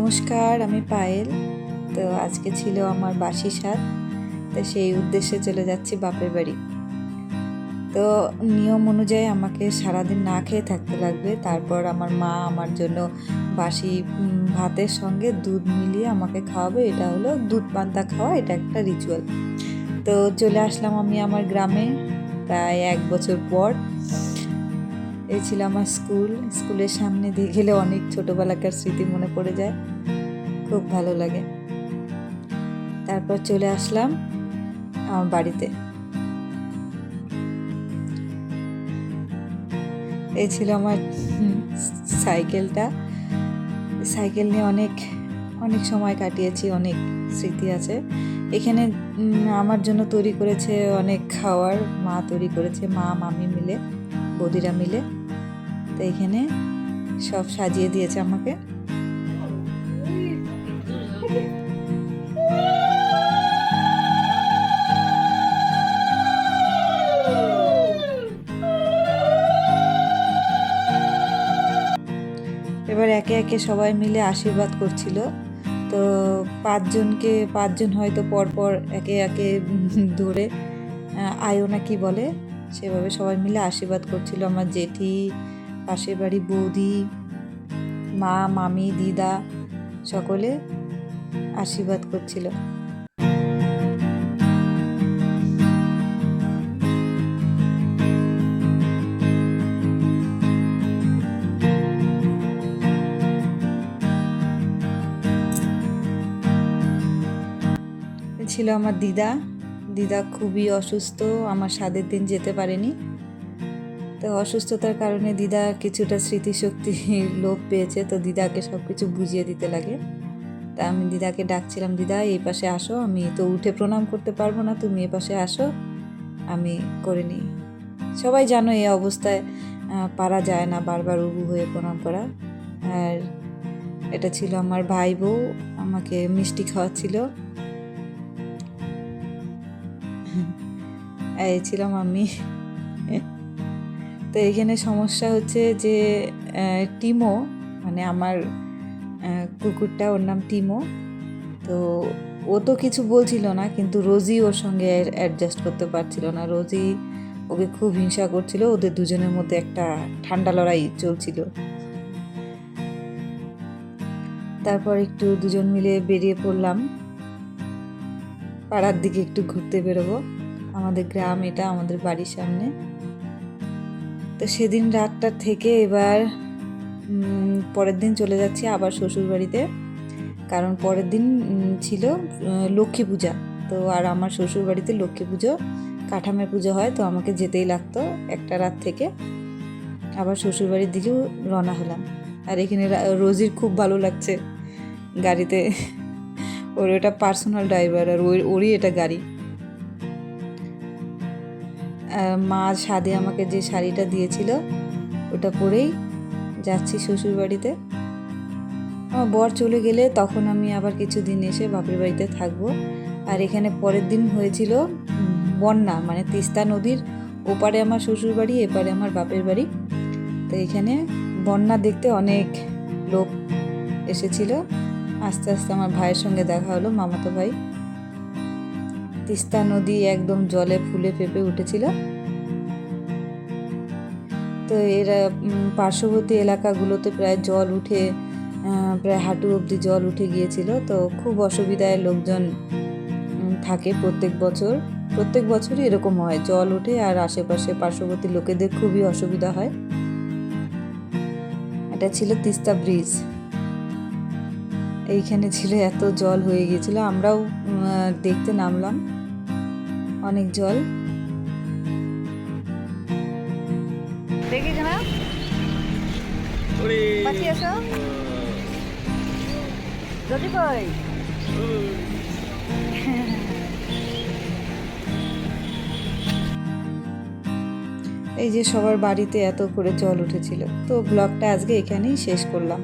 নমস্কার, আমি পায়েল। তো আজকে ছিল আমার বাসি সাত তো সেই উদ্দেশ্যে চলে যাচ্ছি বাপের বাড়ি। তো নিয়ম অনুযায়ী আমাকে সারাদিন না খেয়ে থাকতে লাগবে। তারপর আমার মা আমার জন্য বাসি ভাতের সঙ্গে দুধ মিলিয়ে আমাকে খাওয়াবে। এটা হলো দুধ পান্তা খাওয়া, এটা একটা রিচুয়াল তো চলে আসলাম আমি আমার গ্রামে প্রায় এক বছর পর। এই ছিল আমার স্কুল। স্কুলের সামনে দিয়ে গেলে অনেক ছোটোবেলাকার স্মৃতি মনে পড়ে যায়। খুব ভালো লাগে। তারপর চলে আসলাম আমার বাড়িতে। এই ছিল আমার সাইকেলটা। সাইকেল নিয়ে অনেক অনেক সময় কাটিয়েছি, অনেক স্মৃতি আছে। এখানে আমার জন্য তৈরি করেছে অনেক খাওয়ার মা তৈরি করেছে, মা, মামি মিলে, বদিরা মিলে। তো এখানে সব সাজিয়ে দিয়েছে আমাকে। এবার একে একে সবাই মিলে আশীর্বাদ করছিল। তো পাঁচজনকে, পাঁচজন হয়তো পরপর একে একে ধরে আয়ো না কি বলে, সেভাবে সবাই মিলে আশীর্বাদ করছিল। আমার জেঠি, পাশের বাড়ি বৌদি, মা, মামি, দিদা সকলে। আশীর্বাদ করছিল। ছিল আমার দিদা। দিদা খুবই অসুস্থ, আমার স্বাদের দিন যেতে পারেনি। তো অসুস্থতার কারণে দিদা কিছুটা স্মৃতিশক্তি লোপ পেয়েছে, তো দিদাকে সব কিছু বুঝিয়ে দিতে লাগে। তা আমি দিদাকে ডাকছিলাম, দিদা, এই পাশে আসো, আমি তো উঠে প্রণাম করতে পারব না, তুমি এই পাশে আসো, আমি করে নিই। সবাই জানো এই অবস্থায় পারা যায় না বারবার উবু হয়ে প্রণাম করা। আর এটা ছিল আমার ভাই বউ আমাকে মিষ্টি খাওয়াচ্ছিল। এই ছিলাম আমি তো এখানে সমস্যা হচ্ছে যে টিমো মানে আমার কুকুরটা, ওর নাম টিমো। তো ও তো কিছু বলছিল না, কিন্তু রোজি ওর সঙ্গে অ্যাডজাস্ট করতে পারছিল না। রোজি ওকে খুব হিংসা করছিল, ওদের দুজনের মধ্যে একটা ঠান্ডা লড়াই চলছিল। তারপর একটু দুজন মিলে বেরিয়ে পড়লাম। পাড়ার দিকে একটু ঘুরতে বেরোবো। আমাদের গ্রাম এটা, আমাদের বাড়ির সামনে। তো সেদিন রাতটা থেকে এবার পরের দিন চলে যাচ্ছি আবার শ্বশুর বাড়িতে কারণ পরের দিন ছিল লক্ষ্মী পূজা। তো আর আমার শ্বশুর বাড়িতে লক্ষ্মী পুজো কাঠামের পুজো হয়, তো আমাকে যেতেই লাগতো একটা রাত থেকে। আবার শ্বশুর বাড়ির দিকেও রওনা হলাম। আর এখানে রোজির খুব ভালো লাগছে গাড়িতে। ওর এটা পার্সোনাল ড্রাইভার, আর ওই, ওরই এটা গাড়ি। মা সাদে আমাকে যে শাড়িটা দিয়েছিল, ওটা পরেই যাচ্ছি শ্বশুর বাড়িতে আমার বর চলে গেলে তখন আমি আবার কিছুদিন এসে বাপের বাড়িতে থাকব। আর এখানে পরের দিন হয়েছিল বন্যা মানে তিস্তা নদীর ওপারে আমার শ্বশুর বাড়ি এপারে আমার বাপের বাড়ি। তো এখানে বন্যা দেখতে অনেক লোক এসেছিল। আস্তে আস্তে আমার ভাইয়ের সঙ্গে দেখা হলো, মামাতো ভাই। তিস্তা নদী একদম জলে ফুলে ফেপে উঠেছিল। তো এরা পার্শ্ববর্তী এলাকাগুলোতে প্রায় জল উঠে প্রায় হাঁটু অবধি জল উঠে গিয়েছিল। তো খুব অসুবিধায় লোকজন থাকে প্রত্যেক বছর। প্রত্যেক বছরই এরকম হয়, জল ওঠে আর আশেপাশে পার্শ্ববর্তী লোকেদের খুবই অসুবিধা হয়। এটা ছিল তিস্তা ব্রিজ। এইখানে ছিল এত জল হয়ে গিয়েছিল, আমরাও দেখতে নামলাম। অনেক জল। যদি কই? এই যে সবার বাড়িতে এত করে জল উঠেছিল তো ব্লগটা আজকে এখানেই শেষ করলাম।